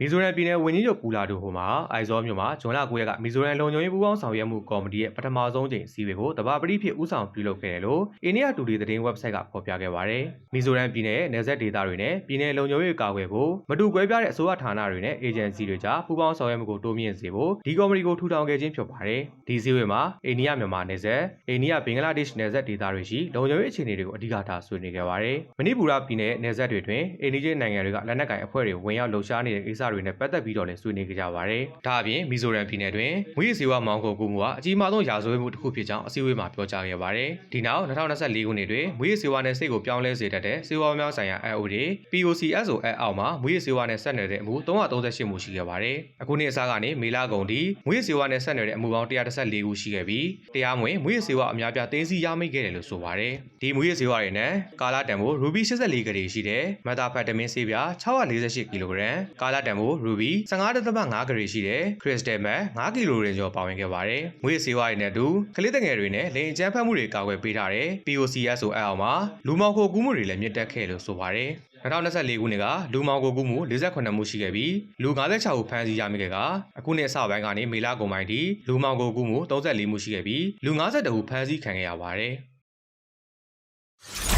မီဇိုရမ်ပြည်နယ်ဝန်ကြီးချုပ်ပူလာဒိုဟိုမှာအိုင်ဇောမြို့မှာဂျွန်လ9ရက်ကမီဇိုရမ်လုံခြုံရေးပူးပေါင်းဆောင်ရွက်မှုကော်မတီရဲ့ပထမဆုံးချိန်အစည်းအဝေးကိုတဘာပတိဖြစ်ဦးဆောင်ပြုလုပ်ခဲ့တယ်လို့အိန္ဒိယတူဒီသတင်း website ကဖော်ပြခဲ့ပါတယ်။မီဇိုရမ်ပြည်နယ်ရဲ့နယ်စပ်ဒေသတွေနဲ့ပြည်နယ်လုံခြုံရေးကာကွယ်ဖို့မတူကွဲပြားတဲ့အစိုးရဌာနတွေနဲ့ agency တွေကြားပူးပေါင်းဆောင်ရွက်မှုကိုတိုးမြှင့်စေဖို့ဒီကော်မတီကိုထူထောင်ခဲ့ခြင်းဖြစ်ပါတယ်။ဒီစည်းဝေးမှာအိန္ဒိယမြန်မာနယ်စပ်အိန္ဒိယဘင်္ဂလားဒေ့ရှ်နယ်စပ်ဒေသတွေရှိလုံခြုံရေးအခြေအနေတွေကိုအဓိကထားဆွေးနွေးခဲ့ပါတယ်။မဏိပူရပြည်နယ်နယ်စပ်တွေတွင်အိန္ဒိယနိုင်ငံတွေကလက်နက်ကင်အဖွဲ့တွေဝင်ရောက်လှုပ်ရှားနေတဲ့ကိစ္စတွေနဲ့ပတ်သက်ပြီးတော့လည်းဆွေးနွေးကြပါတယ်။ဒါအပြင်မီဇိုရမ်ပြည်နယ်တွင်မွေးစေဝါမောင်ကုန်ကူမှုဟာအကြီးမားဆုံးရာဇဝတ်မှုတစ်ခုဖြစ်ကြောင်းအစည်းအဝေးမှာပြောကြားခဲ့ပါတယ်။ဒီနောက်2024ခုနှစ်တွင်မွေးစေဝါနယ်စိတ်ကိုပြောင်းလဲစေတတ်တဲ့စေဝါများဆိုင်ရာ IOD POCSO အအောက်မှာမွေးစေဝါနယ်ဆက်နွယ်တဲ့အမှု338မှုရှိခဲ့ပါတယ်။အခုနှစ်အစားကနေမေလကုန်ထိမွေးစေဝါနယ်ဆက်နွယ်တဲ့အမှုပေါင်း114ခုရှိခဲ့ပြီးတရားမဝင်မွေးစေဝါအများပြားသိမ်းဆည်းရမိခဲ့တယ်လို့ဆိုပါတယ်။ဒီမွေးစေဝါတွေနဲ့ကာလာတန်ဖိုရူဘီ84ဂရေရှိတဲ့မက်တာဖက်တမင်းဆေးပြား648ကီလိုဂရမ်ကာလာတန်ဖိုရူဘီ15.5ဂရေရှိတဲ့ခရစ်စတယ်မက်5ကီလိုဂရမ်ကျော်ပါဝင်ခဲ့ပါတယ်။မွေးစေဝါတွေနဲ့အတူကလေးတငယ်တွေနဲ့လိန်အကျန်းဖတ်မှုတွေကာကွယ်ပေးထားတဲ့ POCSO အအောက်မှာလူမောင်ခိုကူးမှုတွေလည်းမြင့်တက်ခဲ့လို့ဆိုပါတယ်။2024ခုနှစ်ကလူမောင်ကိုကူးမှု48မှုရှိခဲ့ပြီးလူ56ဦးဖမ်းဆီးရမိခဲ့ကအခုနှစ်အစပိုင်းကနေမေလကုန်ပိုင်းထိလူမောင်ကိုကူးမှု34မှုရှိခဲ့ပြီးလူ52ဦးဖမ်းဆီးခံခဲ့ရပါတယ်။